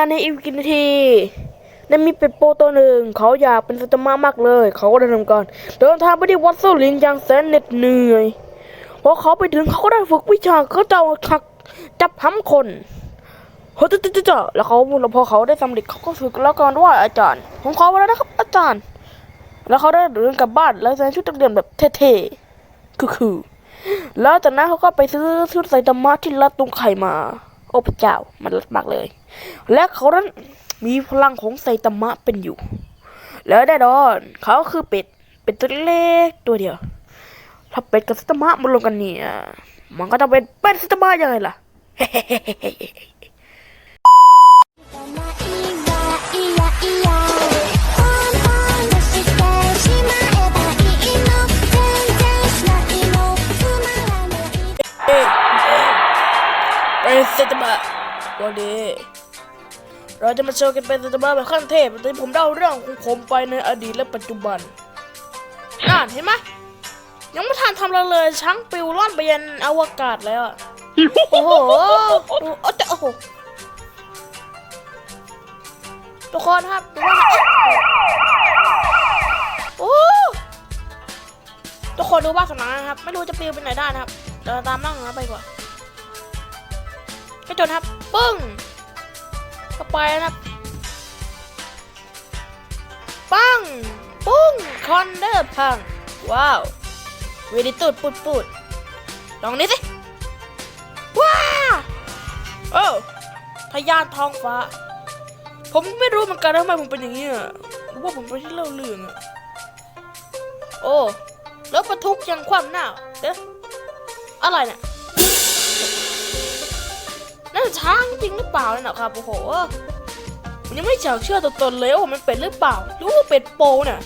นานในอีกกี่นาทีนั่นมีเป็ดโปตัวหนึ่ง เขาอยากเป็นสตาร์มามากเลย เขาก็ได้ทำการเดินทางไปที่วัดโซลินอย่างแสนเหน็ดเหนื่อยพอเขาไปถึงเขาก็ได้ฝึกวิชาเขาจะขักจับห้ำคนเฮ้ยจ๊ะจ๊ะจ๊ะแล้วเขาพอเขาได้สำเร็จเขาก็ฝึกแล้วกันว่าอาจารย์ผมขอไปแล้วนะครับ อาจารย์ แล้วเขาได้เดินกลับบ้านแล้วใส่ชุดนักเรียนแบบเท่ๆคือๆแล้วจากนั้นเขาก็ไปซื้อชุดไซตามะที่รัดตรงไข่มา โอ้พระเจ้ามันรัดมากเลย และเขานั้นมีพลังของไซตามะเป็นอยู่ แล้วแน่นอนเขาคือเป็ด เป็ดตัวเล็กตัวเดียว ถ้าเป็ดกับไซตามะมารวมกันเนี่ย มันก็ต้องเป็นเป็ดไซตามะยังไงล่ะเป็นเซตมาวันนี้ เราจะมาโชว์กันเป็นไซตามะแบบขั้นเทพที่ผมเล่าเรื่องของผมไปในอดีตและปัจจุบันน่านเห็นไหมยังไม่ทันทำอะไรเลยช้างปิวล่อนไปยันอวกาศแล้วอะโอ้โหดูโอ้แต่โอ้โหทุกคนครับดูว่าโอ้ทุกคนดูบ้านสำนักนะครับ ไม่รู้จะปิวไปไหนได้นะครับเดินตามนั่งนะไปก่อนให้จนครับ ปึ้ง เข้าไปนะครับปังปุ้งคอนเดอร์พัง ว้าวเวดิตูดปุดปุดลองนี้สิ ว้าโอ้พยานท้องฟ้า ผมไม่รู้เหมือนกันทำไมผมเป็นอย่างนี้อะหรือว่าผมเป็นที่เล่าเรื่องอะ โอ้แล้วบรรทุกยังคว่ำหน้าเอ๊ะอะไรเนี่ย นั่นช้างจริงหรือเปล่าเนี่ยนะครับโอ้โหผมยังไม่อยากเชื่อตัวตนเลยว่ามันเป็นหรือเปล่าหรือว่าเป็ดโปเนี่ย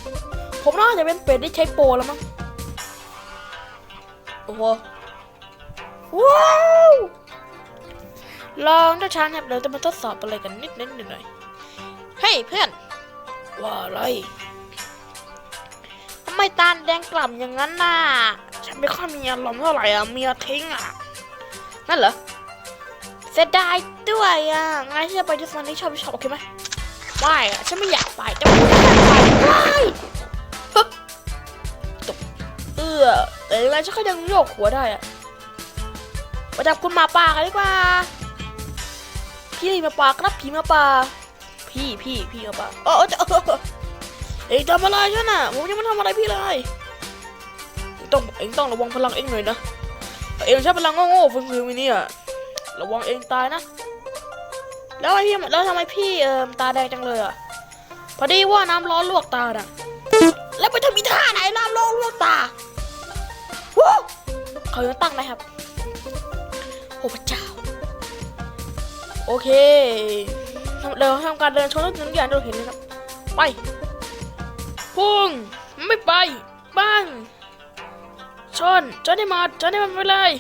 ผมน่าจะเป็นเป็ดที่ใช้โปแล้วมั้งโอ้โหว้าวลองเจ้าช้างครับเดี๋ยวจะมาทดสอบอะไรกันนิดนิดหน่อยหน่อยเฮ้ยเพื่อน ว่าอะไรทำไมตาแดงกล่ำอย่างนั้นน่ะฉันไม่ค่อยมีอารมณ์เท่าไหร่อะเมียทิ้งอะนั่นเหรอ เสียดายด้วยอะงั้นที่จะไปที่ซันที่ชอบชอบโอเคไหมไม่อะฉันไม่อยากไปแต่ไม่อยากไปไม่ฮึบตกเออแต่ยังไงฉันก็ยังโยกหัวได้อะมาจับคุณมาป่ากันดีกว่า พี่มาป่าครับพี่หมาป่า พี่พี่พี่มาป่าเออเออเออเอ็งทำอะไรฉันน่ะผมยังไม่ทำอะไรพี่เลยต้องเอ็งต้องระวังพลังเอ็งหน่อยนะเอ็งใช้พลังโง่ๆฟื้นๆไปเนี่ย ระวังเองตายนะ แล้วไอ้พี่แล้วทำไมพี่เอ่อตาแดงจังเลยอะพอดีว่าน้ำร้อนลวกตาน่ะแล้วไปทำอีท่าไหนน้ำร้อนลวกตาว้าเขายังตั้งนะครับโอ้พระเจ้า โอเคเดี๋ยวทำการเดินชนทุกอย่างที่เราเห็นเลยครับ ไปพุ่งไม่ไปบ้างชนชนได้หมดชนได้หมดไปเลย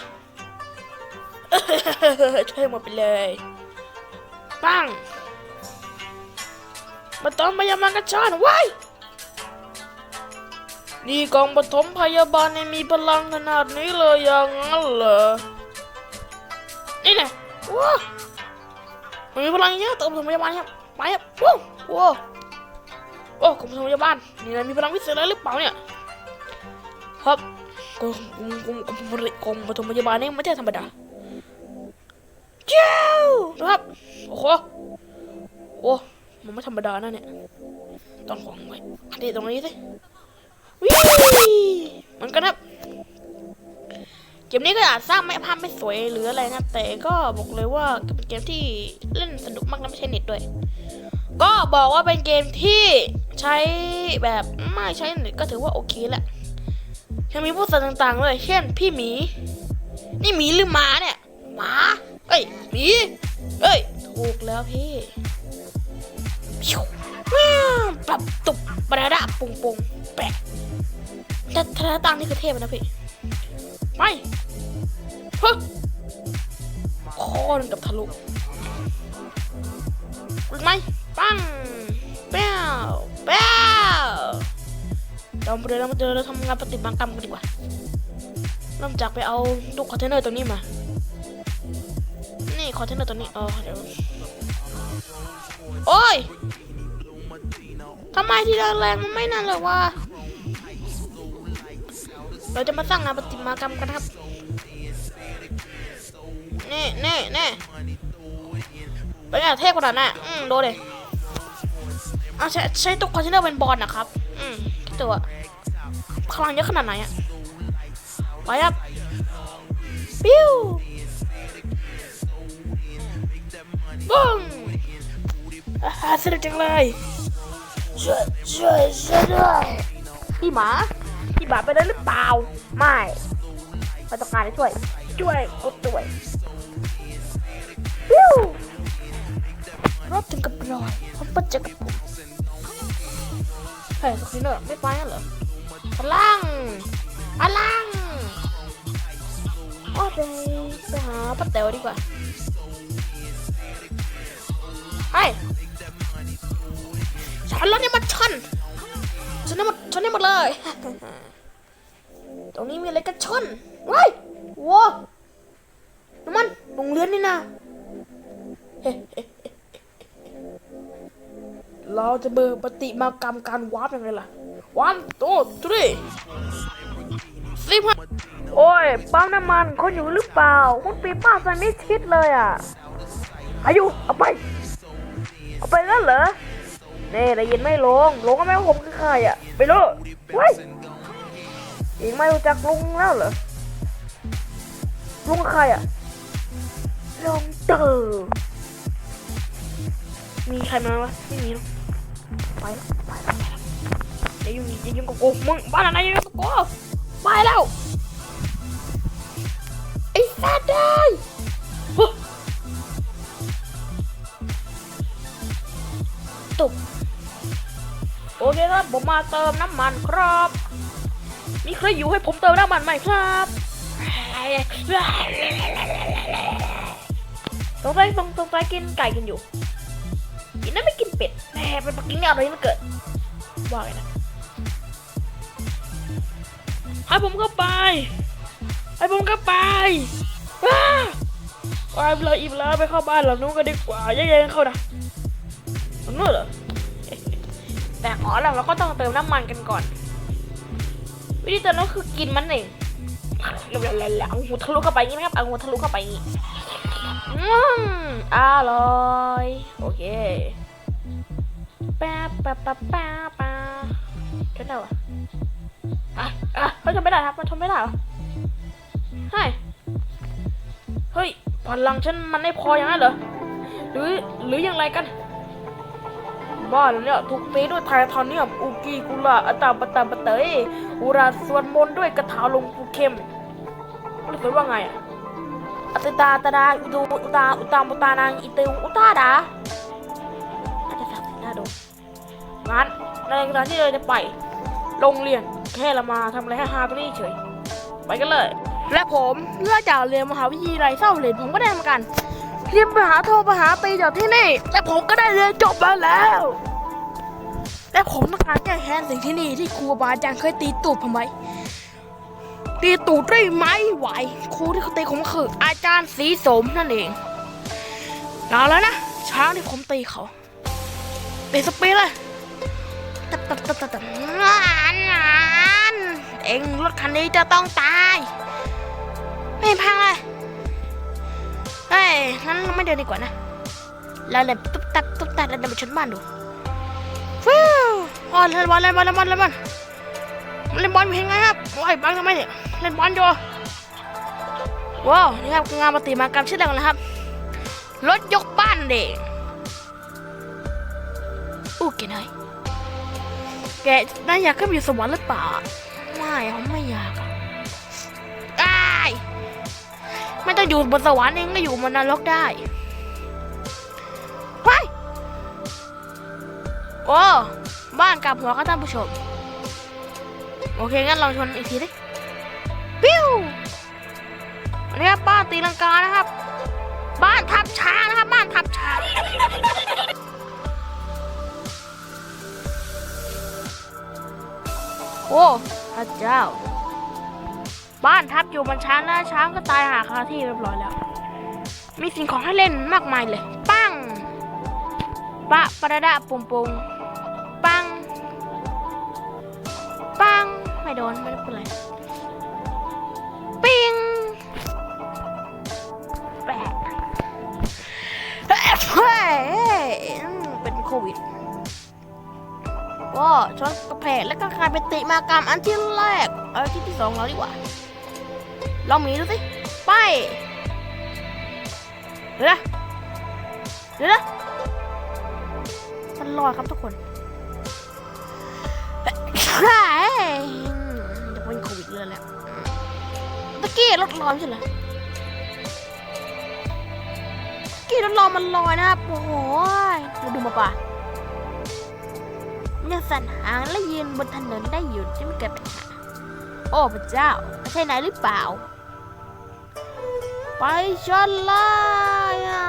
ช่วยหมดไปเลยปังมาตอมพยาบาลกระชอนว้ายนี่กองปฐมพยาบาลเนี่ยมีพลังขนาดนี้เลยอย่างนั้นเหรอนี่แหละว้ามันมีพลังเยอะตัวปฐมพยาบาลครับไปครับว้าวว้าวโอ้กองปฐมพยาบาลนี่นะมีพลังพิเศษอะไรหรือเปล่าเนี่ยครับกองกองกองกองกองปฐมพยาบาลนี่ไม่ใช่ธรรมดา เจ้านะครับ โอ้โหโอ้มันไม่ธรรมดานะเนี่ย ต้องของไว้อันนี้ตรงนี้สิวิมันก็นะเกมนี้ก็อาจสร้างไม่ภาพไม่สวยหรืออะไรนะ แต่ก็บอกเลยว่าเป็นเกมที่เล่นสนุกมากนะไม่ใช่เน็ตด้วย ก็บอกว่าเป็นเกมที่ใช้แบบไม่ใช้เน็ตก็ถือว่าโอเคแหละยังมีพวกสัตว์ต่างๆเลยเช่นพี่หมี นี่หมีหรือหมาเนี่ย หมา เอ้ยหมีเอ้ย ถูกแล้วพี่ปรับตุบปะดาปุงปุงแปะแต่ถ้าตังนี่คือเทพนะพี่ไปฮึคอนกับทะลุรู้ไหมปังแป้วแป้วเราเดี๋ยวเราเดี๋ยวเราทำงานปฏิบัติกรรมกันดีกว่าเริ่มจากไปเอาลูกคอนเทนเนอร์ตรงนี้มา นี่คอนเทนเนอร์ตัวนี้เออเดี๋ยวโอ้ยทำไมที่แรงๆมันไม่นั่นเลยวะเราจะมาสร้างงานประติมากรรมกันครับนี่นี่นี่เป็นไงเทพขนาดน่ะอืมดูเลยเอาใช้ใช้ตุ๊กคอนเทนเนอร์เป็นบอลนะครับ อืมคิดตัวพลังเยอะขนาดไหนอะไปครับปิ้ว บึ้งอาหารสนุกจังเลยช่วยช่วยช่วยด้วยพี่หมาพี่หมาไปได้หรือเปล่า ไม่ไม่ต้องการให้ช่วย ช่วยกดด้วยปิ้วรอบถึงกับรอยเขาปัจจักับผมเฮ้ยสกินเนอร์ไม่ไปงั้นเหรอพลังพลังโอ้ไปไปหาป้าแต๋วดีกว่า ไอฉันรถนี่มันชนฉันนี่มันชนนี่หมดเลย ตรงนี้มีอะไรกันชนว้ายว้าน้ำมันโรงเรียนนี่นะเราจะเบอร์ปฏิมากรรมการวาร์ปยังไงล่ะ one two three สิบห้าโอ้ยปั๊มน้ำมันคนอยู่หรือเปล่าคุณปีป้าสันนิชิดเลยอะอายุเอาไป เอาไปแล้วเหรอเน่ได้ยินไม่ลงลงก็ไม่ว่าผมคือใครอะไปเลยว้ยยิงไม่รู้จักลุงแล้วเหรอลุงใครอะลงเตอร์มีใครมาวะไม่มีไปแล้วไปแล้วไปแล้วอย่ายุ่งอย่ายุ่งกับกูมึงบ้านอะไรอย่ายุ่งกับกูไปแล้วไอ้สัตว์ได้ย เคครับผมมาเติมน้ำมันครับ มีใครอยู่ให้ผมเติมน้ำมันไหมครับตรงใจตรงตรงใจกินไก่กันอยู่กินนั่นไม่กินเป็ดแหมเป็นปักกิ่งเนี่ยอะไรมันเกิดว่าไงนะให้ผมเข้าไปให้ผมเข้าไปว้าไปเลยอิ่มแล้วไปเข้าบ้านหลังนู้นกันดีกว่าแยกๆเข้านะหลังนู้นเหรอ แต่อ๋อหลังเราก็ต้องเติมน้ำมันกันก่อน วิธีเติมน้ำคือกินมันเองแล้วๆๆเอาหูทะลุเข้าไปงี้ไหมครับเอาหูทะลุเข้าไปงี้อืมอร่อยโอเคแป๊บแป๊บแป๊บแป๊บแป๊บชนได้วะอะอะเขาชนไม่ได้ครับมันชนไม่ได้เหรอใช่เฮ้ยพลังฉันมันไม่พออย่างนั้นเหรอหรือหรืออย่างไรกัน บ้านเนี่ยถูกตีด้วยไททาเนียมอูกีกุลาอตาปตาปเตยอุราสวดมนต์ด้วยกระถาลงปูเข้มมันเขียนว่าไงอะอัตตาตาดาอุดูอุตาอุตามอุตานางอิเตวอุตาดาอาจจะสักสิน่าดูงั้นในขณะที่เราจะไปโรงเรียนแค่เรามาทำอะไรให้ฮาตรงนี้เฉย ไปกันเลย และผมเลือกจากเรียนมหาวิทยาลัยเศร้าเหรียญผมก็ได้เหมือนกันเรียนมหาโทมหาตีจากที่นี่ และผมก็ได้เรียนจบมาแล้ว และผมต้องการแก้แค้นสิ่งที่นี่ที่ครูบาอาจารย์เคยตีตูดผมไว้ตีตูดด้วยไม้ไหวครูที่เขาตีผมก็คืออาจารย์สีสมนั่นเองเอาแล้วนะช้างที่ผมตีเขาตีสปีดเลยตับตับตับตับตับงานงานเองรถคันนี้จะต้องตาย ไม่พังเลยเฮ้ยงั้นเราไม่เดินดีกว่านะเราเดินตุ๊บตับตุ๊บตับแล้วเดินไปชนบ้านดู อ๋อเล่นบอลเล่นบอลเล่นบอลเล่นบอลเล่นบอลเป็นไงครับโอ้ยบังทำไมเนี่ยเล่นบอลอยู่ว้าวนี่ครับงานปฏิมากรรมชื่อดังนะครับ รถยกบ้านเด็กอู้เก๋หน่อยแกน่าอยากขึ้นอยู่สวรรค์หรือเปล่าไม่ผมไม่อยากอะอ้ายไม่ต้องอยู่บนสวรรค์เองก็อยู่บนนรกได้ไปโอ้ บ้านกับหัวครับท่านผู้ชม โอเคงั้นลองชนอีกทีดิปิ้วอันนี้ครับบ้านตีลังกานะครับ บ้านทับช้างนะครับ บ้านทับช้างโอ้พระเจ้า บ้านทับอยู่บนช้างนะช้างก็ตายหาคาที่เรียบร้อยแล้ว มีสิ่งของให้เล่นมากมายเลย ปั้งปะปะดะดะปุ่มปุ่ง ปัง ปัง ไม่โดน ไม่เป็นไร ปิงแปะเฮ้ยเป็นโควิดก็ชนกระเพกแล้วก็กลายเป็นติมากรรมอันที่แรก เอาที่ที่สองเราดีกว่าลองหมีดูสิ ไป เดี๋ยวนะเดี๋ยวนะมันลอยครับทุกคน ใช่จะเป็นโควิดเลยแหละตะกี้รถลอยไม่ใช่เหรอตะกี้รถลอยมันลอยนะครับโอ้โหดูดูมาป่ะยังสั่นหางและยืนบนถนนได้อยู่จะไม่เกิดปัญหาโอ้พระเจ้าไม่ใช่นายหรือเปล่า ไปชนเลยอะ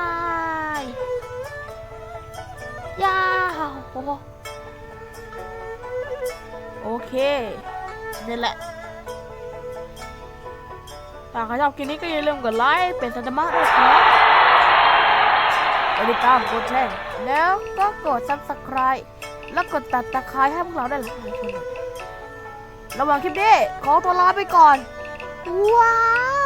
ยาวโอ้ โอเคนี่แหละถ้าใครชอบคลิปนี้ก็อย่าลืมกดไลค์เป็นสันตมะด้วยครับกดติดตามกดแชร์แล้วก็กด subscribe แล้วกดตัดตะไคร้ให้พวกเราได้ลยระหว่างคลิปนี้ขอตัวลาไปก่อน ว้าว